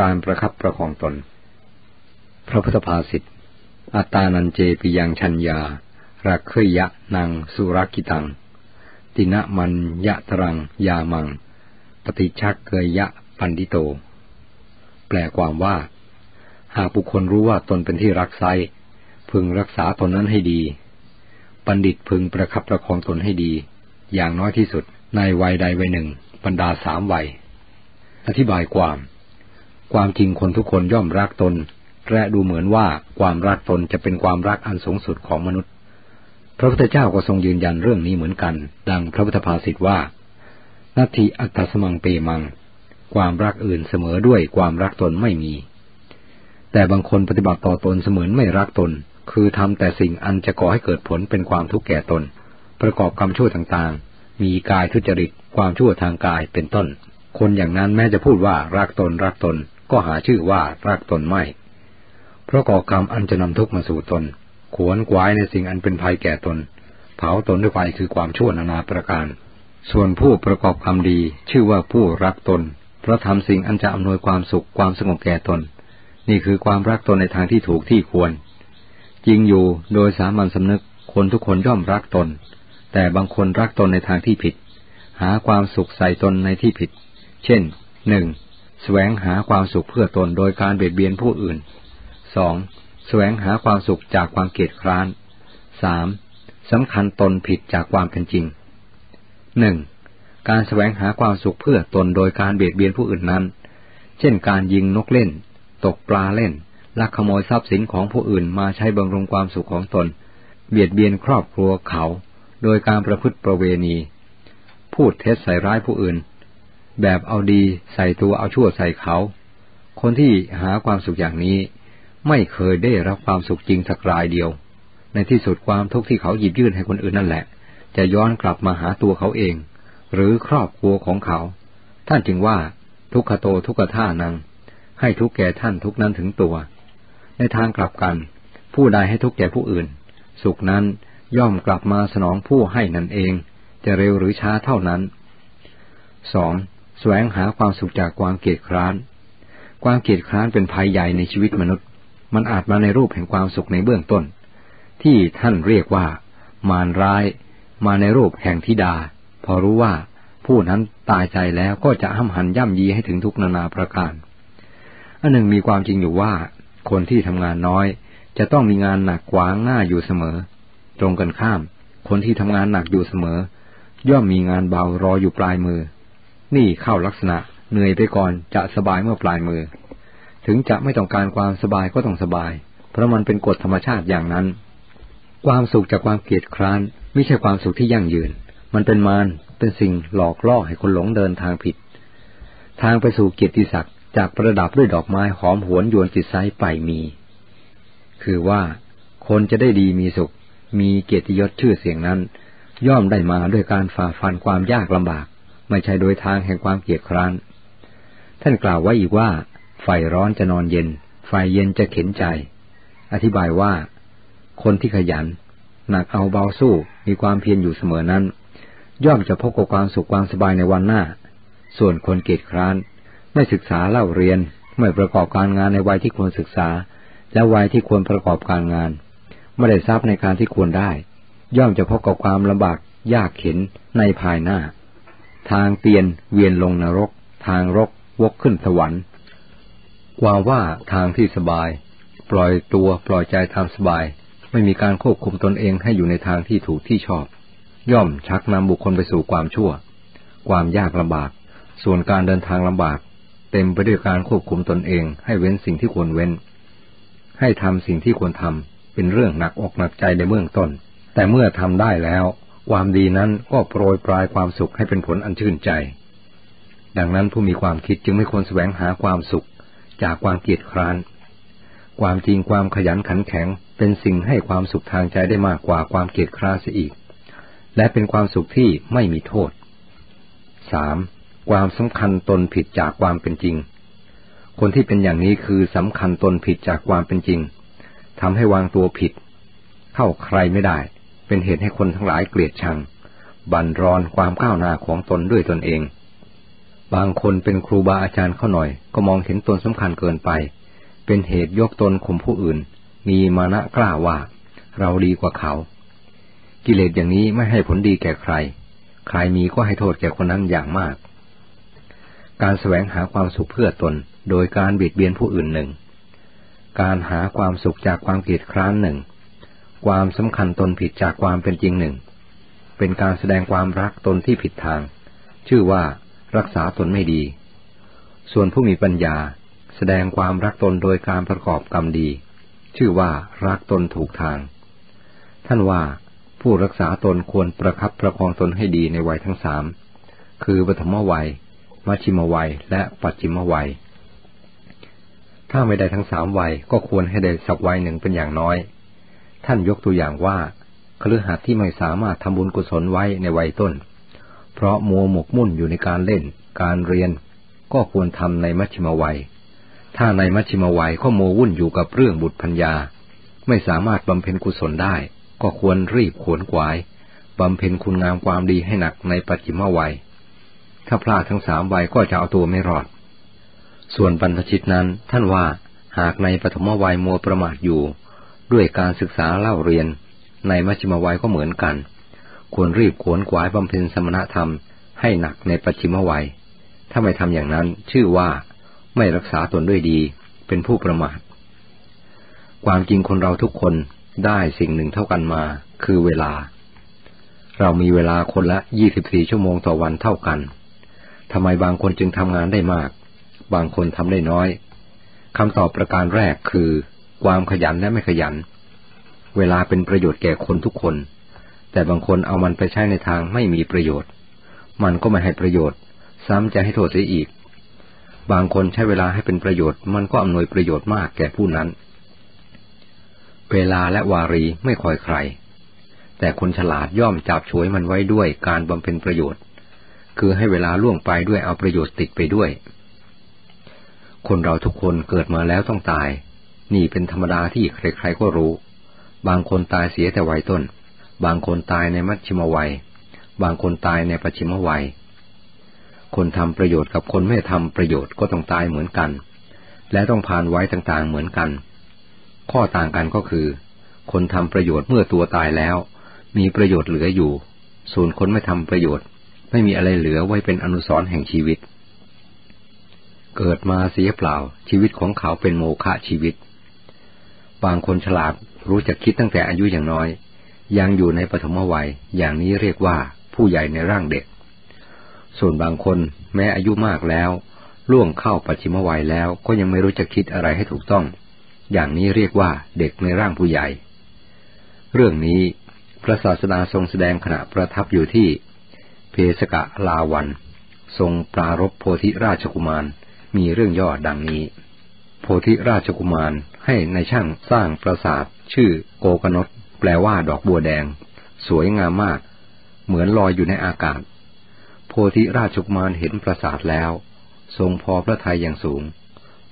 การประคับประคองตน พระพุทธภาษิตอัตานันเจปิยังชัญญารักเคยยะนางสุรักิตัง ตินะมันยะตรังยามัง ปฏิชักเกยยะปันดิโต แปลความว่า หากบุคคลรู้ว่าตนเป็นที่รักไซพึงรักษาตนนั้นให้ดี บัณฑิตพึงประคับประคองตนให้ดี อย่างน้อยที่สุดในวัยใดวัยหนึ่ง บรรดาสามวัย อธิบายความ ความจริงคนทุกคนย่อมรักตน และดูเหมือนว่าความรักตนจะเป็นความรักอันสูงสุดของมนุษย์ พระพุทธเจ้าก็ทรงยืนยันเรื่องนี้เหมือนกัน ดังพระพุทธภาษิตว่านาทีอัตสมังเปมัง ความรักอื่นเสมอด้วยความรักตนไม่มี แต่บางคนปฏิบัติต่อตนเสมือนไม่รักตน คือทำแต่สิ่งอันจะก่อให้เกิดผลเป็นความทุกข์แก่ตน ประกอบกรรมชั่วต่างๆ มีกายทุจริต ความชั่วทางกายเป็นต้น คนอย่างนั้นแม้จะพูดว่ารักตนรักตน ก็หาชื่อว่ารักตนไม่ เพราะก่อกรรมอันจะนำทุกข์มาสู่ตน ขวนกวายในสิ่งอันเป็นภัยแก่ตน เผาตนด้วยไฟคือความชั่วนานาประการ ส่วนผู้ประกอบกรรมดีชื่อว่าผู้รักตน เพราะทำสิ่งอันจะอำนวยความสุขความสงบแก่ตน นี่คือความรักตนในทางที่ถูกที่ควร จริงอยู่โดยสามัญสำนึกคนทุกคนย่อมรักตน แต่บางคนรักตนในทางที่ผิด หาความสุขใส่ตนในที่ผิด เช่นหนึ่ง แสวงหาความสุขเพื่อตนโดยการเบียดเบียนผู้อื่น สองแสวงหาความสุขจากความเกลียดคร้านสามสำคัญตนผิดจากความเป็นจริงหนึ่งการแสวงหาความสุขเพื่อตนโดยการเบียดเบียนผู้อื่นนั้น เช่นการยิงนกเล่น ตกปลาเล่น ลักขโมยทรัพย์สินของผู้อื่นมาใช้บำรุงความสุขของตน เบียดเบียนครอบครัวเขา โดยการประพฤติประเวณี พูดเท็จใส่ร้ายผู้อื่น แบบเอาดีใส่ตัวเอาชั่วใส่เขา คนที่หาความสุขอย่างนี้ ไม่เคยได้รับความสุขจริงสักรายเดียว ในที่สุดความทุกข์ที่เขาหยิบยื่นให้คนอื่นนั่นแหละ จะย้อนกลับมาหาตัวเขาเอง หรือครอบครัวของเขา ท่านจึงว่าทุกขโตทุกขท่านัง ให้ทุกแก่ท่านทุกนั้นถึงตัว ในทางกลับกัน ผู้ใดให้ทุกแก่ผู้อื่น สุขนั้นย่อมกลับมาสนองผู้ให้นั่นเอง จะเร็วหรือช้าเท่านั้นสอง แสวงหาความสุขจากความเกียดคร้าน ความเกียดคร้านเป็นภัยใหญ่ในชีวิตมนุษย์ มันอาจมาในรูปแห่งความสุขในเบื้องต้น ที่ท่านเรียกว่า มารร้าย มาในรูปแห่งธิดา พอรู้ว่าผู้นั้นตายใจแล้วก็จะห้ำหันย่ำยีให้ถึงทุกนานาประการ อันหนึ่งมีความจริงอยู่ว่า คนที่ทำงานน้อย จะต้องมีงานหนักกว่าง่าอยู่เสมอ ตรงกันข้าม คนที่ทำงานหนักอยู่เสมอ ย่อมมีงานเบารออยู่ปลายมือ นี่เข้าลักษณะเหนื่อยไปก่อนจะสบายเมื่อปลายมือ ถึงจะไม่ต้องการความสบายก็ต้องสบาย เพราะมันเป็นกฎธรรมชาติอย่างนั้น ความสุขจากความเกียดคร้านไม่ใช่ความสุขที่ยั่งยืน มันเป็นมารเป็นสิ่งหลอกล่อให้คนหลงเดินทางผิด ทางไปสู่เกียรติศักดิ์จากประดับด้วยดอกไม้หอมหวนยวนจิตไซไปมี คือว่าคนจะได้ดีมีสุข มีเกียรติยศชื่อเสียงนั้น ย่อมได้มาด้วยการฝ่าฟันความยากลำบาก ไม่ใช่โดยทางแห่งความเกียดคร้าน ท่านกล่าวไว้อีกว่า ไฟร้อนจะนอนเย็น ไฟเย็นจะเข็นใจ อธิบายว่า คนที่ขยัน หนักเอาเบาสู้ มีความเพียรอยู่เสมอนั้น ย่อมจะพบกับความสุขความสบายในวันหน้า ส่วนคนเกียจคร้าน ไม่ศึกษาเล่าเรียน ไม่ประกอบการงานในวัยที่ควรศึกษา และวัยที่ควรประกอบการงาน ไม่ได้ทรัพย์ในการที่ควรได้ ย่อมจะพบกับความลำบากยากเข็นในภายหน้า ทางเตียนเวียนลงนรก ทางรกวกขึ้นสวรรค์ว่าว่าทางที่สบาย ปล่อยตัวปล่อยใจทำสบาย ไม่มีการควบคุมตนเองให้อยู่ในทางที่ถูกที่ชอบ ย่อมชักนำบุคคลไปสู่ความชั่ว ความยากลำบาก ส่วนการเดินทางลำบาก เต็มไปด้วยการควบคุมตนเอง ให้เว้นสิ่งที่ควรเว้น ให้ทำสิ่งที่ควรทำเป็นเรื่องหนักอกหนักใจในเบื้องต้น แต่เมื่อทำได้แล้ว ความดีนั้นก็โปรยปลายความสุขให้เป็นผลอันชื่นใจ ดังนั้นผู้มีความคิดจึงไม่ควรแสวงหาความสุข จากความเกียดคร้าน ความจริงความขยันขันแข็งเป็นสิ่งให้ความสุขทางใจได้มากกว่าความเกียดคร้านเสียอีก และเป็นความสุขที่ไม่มีโทษสามความสำคัญตนผิดจากความเป็นจริง คนที่เป็นอย่างนี้คือสำคัญตนผิดจากความเป็นจริงทำให้วางตัวผิด เข้าใครไม่ได้ เป็นเหตุให้คนทั้งหลายเกลียดชัง บั่นรอนความก้าวหน้าของตนด้วยตนเอง บางคนเป็นครูบาอาจารย์เข้าหน่อย ก็มองเห็นตนสำคัญเกินไป เป็นเหตุยกตนข่มผู้อื่น มีมานะกล้าว่า เราดีกว่าเขา กิเลสอย่างนี้ไม่ให้ผลดีแก่ใคร ใครมีก็ให้โทษแก่คนนั้นอย่างมาก การแสวงหาความสุขเพื่อตน โดยการเบียดเบียนผู้อื่นหนึ่ง การหาความสุขจากความเกลียดคร้านหนึ่ง ความสำคัญตนผิดจากความเป็นจริงหนึ่ง เป็นการแสดงความรักตนที่ผิดทาง ชื่อว่ารักษาตนไม่ดี ส่วนผู้มีปัญญาแสดงความรักตนโดยการประกอบกรรมดี ชื่อว่ารักตนถูกทาง ท่านว่าผู้รักษาตนควรประคับประคองตนให้ดีในวัยทั้งสาม คือปฐมวัย มัชชิมวัย และปัจฉิมวัย ถ้าไม่ได้ทั้งสามวัยก็ควรให้ได้สักวัยหนึ่งเป็นอย่างน้อย ท่านยกตัวอย่างว่าคฤหัสถ์ที่ไม่สามารถทำบุญกุศลไว้ในวัยต้น เพราะมัวหมกมุ่นอยู่ในการเล่น การเรียน ก็ควรทำในมัชชิมวัย ถ้าในมัชชิมวัยก็มัววุ่นอยู่กับเรื่องบุตรพัญญา ไม่สามารถบำเพ็ญกุศลได้ ก็ควรรีบขวนขวายบำเพ็ญคุณงามความดีให้หนักในปัจฉิมวัย ถ้าพลาดทั้งสามวัยก็จะเอาตัวไม่รอด ส่วนบรรพชิตนั้นท่านว่าหากในปฐมวัยมัวประมาทอยู่ ด้วยการศึกษาเล่าเรียนในมัชชิมวัยก็เหมือนกัน ควรรีบขวนขวายบำเพ็ญสมณธรรมให้หนักในปัจฉิมวัย ถ้าไม่ทำอย่างนั้นชื่อว่าไม่รักษาตนด้วยดี เป็นผู้ประมาท ความจริงคนเราทุกคนได้สิ่งหนึ่งเท่ากันมา คือเวลา เรามีเวลาคนละยี่สิบสี่ชั่วโมงต่อวันเท่ากันทำไมบางคนจึงทำงานได้มาก บางคนทำได้น้อยคำตอบประการแรกคือ ความขยันและไม่ขยัน เวลาเป็นประโยชน์แก่คนทุกคน แต่บางคนเอามันไปใช้ในทางไม่มีประโยชน์ มันก็ไม่ให้ประโยชน์ ซ้ำจะให้โทษเสียอีก บางคนใช้เวลาให้เป็นประโยชน์ มันก็อำนวยประโยชน์มากแก่ผู้นั้น เวลาและวารีไม่คอยใคร แต่คนฉลาดย่อมจับฉวยมันไว้ด้วยการบำเพ็ญประโยชน์ คือให้เวลาล่วงไปด้วยเอาประโยชน์ติดไปด้วย คนเราทุกคนเกิดมาแล้วต้องตาย นี่เป็นธรรมดาที่ใครๆก็รู้ บางคนตายเสียแต่วัยต้น บางคนตายในมัชชิมวัย บางคนตายในปัจฉิมวัย คนทำประโยชน์กับคนไม่ทำประโยชน์ก็ต้องตายเหมือนกัน และต้องผ่านไว้ต่างๆเหมือนกัน ข้อต่างกันก็คือ คนทำประโยชน์เมื่อตัวตายแล้ว มีประโยชน์เหลืออยู่ ส่วนคนไม่ทำประโยชน์ ไม่มีอะไรเหลือไว้เป็นอนุสรณ์แห่งชีวิต เกิดมาเสียเปล่าชีวิตของเขาเป็นโมฆะชีวิต บางคนฉลาดรู้จักคิดตั้งแต่อายุอย่างน้อย ยังอยู่ในปฐมวัยอย่างนี้เรียกว่าผู้ใหญ่ในร่างเด็ก ส่วนบางคนแม้อายุมากแล้ว ล่วงเข้าปัจฉิมวัยแล้วก็ยังไม่รู้จะคิดอะไรให้ถูกต้อง อย่างนี้เรียกว่าเด็กในร่างผู้ใหญ่ เรื่องนี้พระศาสดาทรงแสดงขณะประทับอยู่ที่เพสกะลาวัน ทรงปรารบโพธิราชกุมารมีเรื่องย่อดังนี้ ธิราชกุมารให้ในช่างสร้างปราสาท ชื่อโกกนตแปลว่าดอกบัวแดง สวยงามมาก เหมือนลอยอยู่ในอากาศ โพธิราชกุมารเห็นปราสาทแล้ว ทรงพอพระทัยอย่างสูง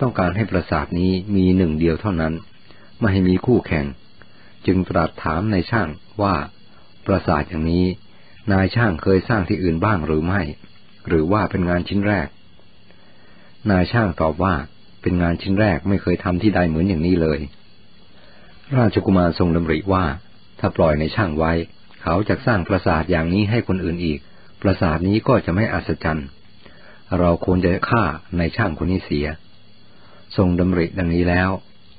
ต้องการให้ปราสาทนี้มีหนึ่งเดียวเท่านั้น ไม่ให้มีคู่แข่ง จึงตรัสถามในช่างว่า ปราสาทอย่างนี้ นายช่างเคยสร้างที่อื่นบ้างหรือไม่ หรือว่าเป็นงานชิ้นแรก นายช่างตอบว่า เป็นงานชิ้นแรกไม่เคยทำที่ใดเหมือนอย่างนี้เลย ราชกุมารทรงดำริว่า ถ้าปล่อยในช่างไว้ เขาจะสร้างปราสาทอย่างนี้ให้คนอื่นอีก ปราสาทนี้ก็จะไม่อัศจรรย์ เราควรจะฆ่าในช่างคนนี้เสีย ทรงดำริดังนี้แล้ว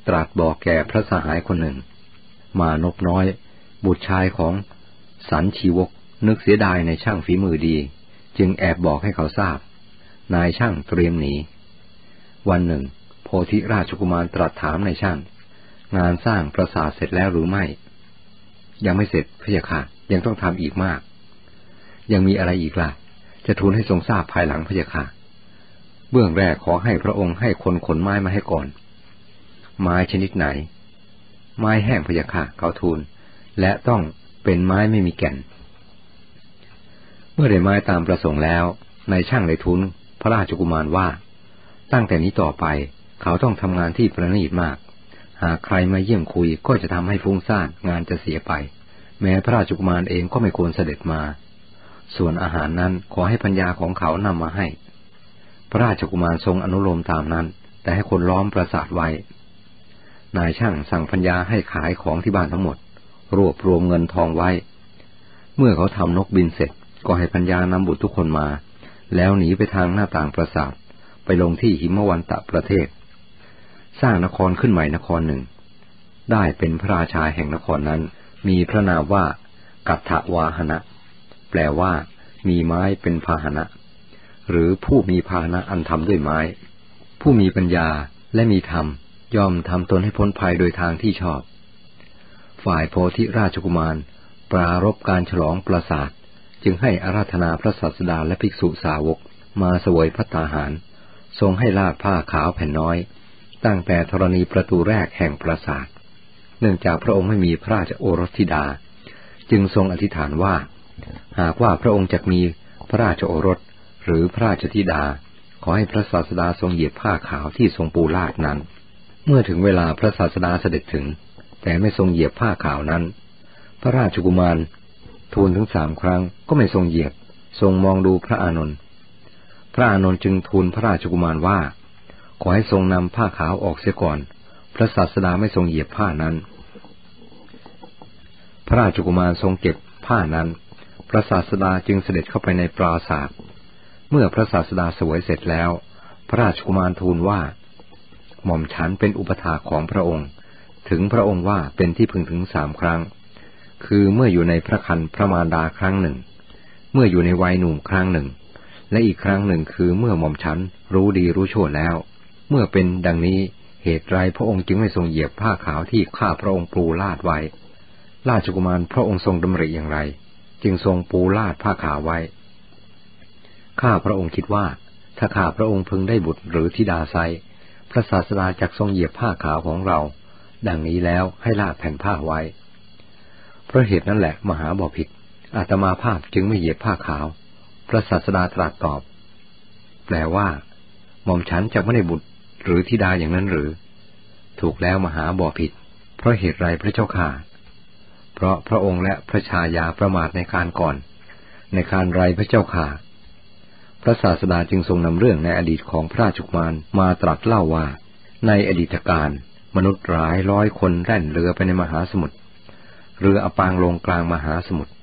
ตรัสบอกแก่พระสหายคนหนึ่ง มานกน้อย บุตรชายของสันชีวกนึกเสียดายในช่างฝีมือดี จึงแอบบอกให้เขาทราบ นายช่างเตรียมหนี วันหนึ่ง โพธิราชกุมารตรัสถามในช่าง งานสร้างปราสาทเสร็จแล้วหรือไม่ ยังไม่เสร็จพะยะค่ะ ยังต้องทำอีกมาก ยังมีอะไรอีกล่ะ จะทูลให้ทรงทราบภายหลังพะยะค่ะ เบื้องแรกขอให้พระองค์ให้คนขนไม้มาให้ก่อน ไม้ชนิดไหน ไม้แห้งพะยะค่ะเขาทูล และต้องเป็นไม้ไม่มีแก่น เมื่อได้ไม้ตามประสงค์แล้วนายช่างเลยทูลพระราชกุมารว่า ตั้งแต่นี้ต่อไป เขาต้องทำงานที่ประณีตมาก หากใครมาเยี่ยมคุยก็จะทำให้ฟุ้งซ่านงานจะเสียไป แม้พระราชกุมารเองก็ไม่ควรเสด็จมา ส่วนอาหารนั้นขอให้ปัญญาของเขานำมาให้ พระราชกุมารทรงอนุโลมตามนั้น แต่ให้คนล้อมปราสาทไว้ นายช่างสั่งพัญญาให้ขายของที่บ้านทั้งหมด รวบรวมเงินทองไว้ เมื่อเขาทำนกบินเสร็จก็ให้พัญญานำบุตรทุกคนมา แล้วหนีไปทางหน้าต่างปราสาท ไปลงที่หิมวันตะประเทศ สร้างนครขึ้นใหม่นครหนึ่ง ได้เป็นพระราชาแห่งนครนั้น มีพระนามว่ากัตถวาหนะ แปลว่า มีไม้เป็นพาหนะ หรือผู้มีพาหนะอันทำด้วยไม้ ผู้มีปัญญาและมีธรรมย่อมทำตนให้พ้นภัยโดยทางที่ชอบ ฝ่ายโพธิราชกุมาร ปรารบการฉลองปราสาท จึงให้อาราธนาพระศาสดาและภิกษุสาวกมาสวยพระตาหาร ทรงให้ลาดผ้าขาวแผ่นน้อย ตั้งแต่ธรณีประตูแรกแห่งปราสาท เนื่องจากพระองค์ไม่มีพระราชโอรสธิดา จึงทรงอธิษฐานว่า หากว่าพระองค์จะมีพระราชโอรสหรือพระราชธิดา ขอให้พระศาสดาทรงเหยียบผ้าขาวที่ทรงปูลาดนั้น เมื่อถึงเวลาพระศาสดาเสด็จถึง แต่ไม่ทรงเหยียบผ้าขาวนั้น พระราชกุมารทูลถึงสามครั้งก็ไม่ทรงเหยียบ ทรงมองดูพระอานนท์ ระอานนท์จึงทูลพระราชกุมารว่า ขอให้ทรงนำผ้าขาวออกเสียก่อน พระศาสดาไม่ทรงเหยียบผ้านั้น พระราชกุมารทรงเก็บผ้านั้น พระศาสดาจึงเสด็จเข้าไปในปราศาสตร์เมื่อพระศาสดาสวยเสร็จแล้ว พระราชกุมารทูลว่า หม่อมฉันเป็นอุปถาของพระองค์ ถึงพระองค์ว่าเป็นที่พึงถึงสามครั้ง คือเมื่ออยู่ในพระคันพระมารดาครั้งหนึ่ง เมื่ออยู่ในวัยหนุ่มครั้งหนึ่ง และอีกครั้งหนึ่งคือเมื่อหม่อมฉันรู้ดีรู้ชั่วแล้ว เมื่อเป็นดังนี้เหตุไรพระองค์จึงไม่ทรงเหยียบผ้าขาวที่ข้าพระองค์ปูลาดไว้ ราชกุมารพระองค์ทรงดำริอย่างไร จึงทรงปูลาดผ้าขาวไว้ ข้าพระองค์คิดว่า ถ้าข้าพระองค์พึงได้บุตรหรือธิดาไซพระศาสดาจักทรงเหยียบผ้าขาวของเรา ดังนี้แล้วให้ลาดแผ่นผ้าไว้ เพราะเหตุนั้นแหละมหาบอผิดอาตมาภาพจึงไม่เหยียบผ้าขาว พระศาสดาตรัสตอบ แปลว่า หม่อมฉันจะไม่ได้บุตรหรือธิดาอย่างนั้นหรือ ถูกแล้วมหาบ่อผิด เพราะเหตุไรพระเจ้าข่าเพราะพระองค์และพระชายาประมาทในการก่อน ในการไรพระเจ้าข่าพระศาสดาจึงทรงนำเรื่องในอดีตของพระราชกุมารมาตรัสเล่าว่า ในอดีตการมนุษย์หลายร้อยคนแล่นเรือไปในมหาสมุทรเรืออปางลงกลางมหาสมุทร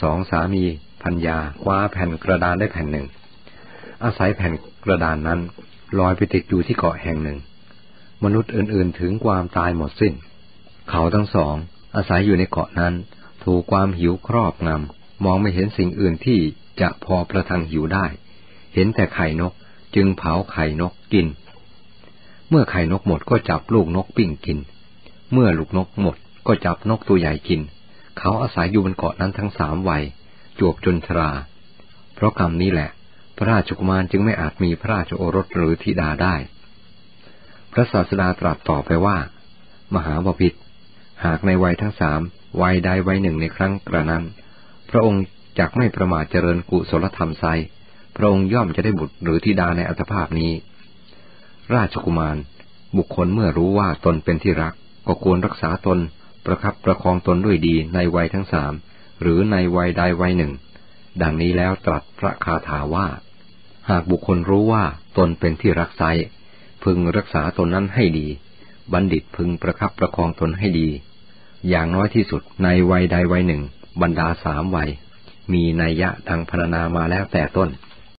สองสามี พัญญาคว้าแผ่นกระดานได้แผ่นหนึ่ง อาศัยแผ่นกระดานนั้นลอยไปติดอยู่ที่เกาะแห่งหนึ่ง มนุษย์อื่นๆถึงความตายหมดสิ้น เขาทั้งสองอาศัยอยู่ในเกาะนั้น ถูกความหิวครอบงำมองไม่เห็นสิ่งอื่นที่จะพอประทังหิวได้ เห็นแต่ไข่นกจึงเผาไข่นกกิน เมื่อไข่นกหมดก็จับลูกนกปิ้งกิน เมื่อลูกนกหมดก็จับนกตัวใหญ่กิน เขาอาศัยอยู่บนเกาะนั้นทั้งสามวัย จวบจนชรา เพราะกรรมนี้แหละ พระราชกุมารจึงไม่อาจมีพระราชโอรสหรือธิดาได้ พระศาสดาตรัสต่อไปว่า มหาบพิตรหากในวัยทั้งสามวัยใดวัยหนึ่งในครั้งกระนั้น พระองค์จักไม่ประมาทเจริญกุศลธรรมไซพระองค์ย่อมจะได้บุตรหรือธิดาในอัตภาพนี้ ราชกุมาร บุคคลเมื่อรู้ว่าตนเป็นที่รัก ก็ควรรักษาตนประคับประคองตนด้วยดีในวัยทั้งสาม หรือในวัยใดวัยหนึ่ง ดังนี้แล้วตรัสพระคาถาว่า หากบุคคลรู้ว่าตนเป็นที่รักไซพึงรักษาตนนั้นให้ดี บัณฑิตพึงประคับประคองตนให้ดี อย่างน้อยที่สุดในวัยใดวัยหนึ่ง บรรดาสามวัย มีนัยยะดังพรรณนามาแล้วแต่ต้น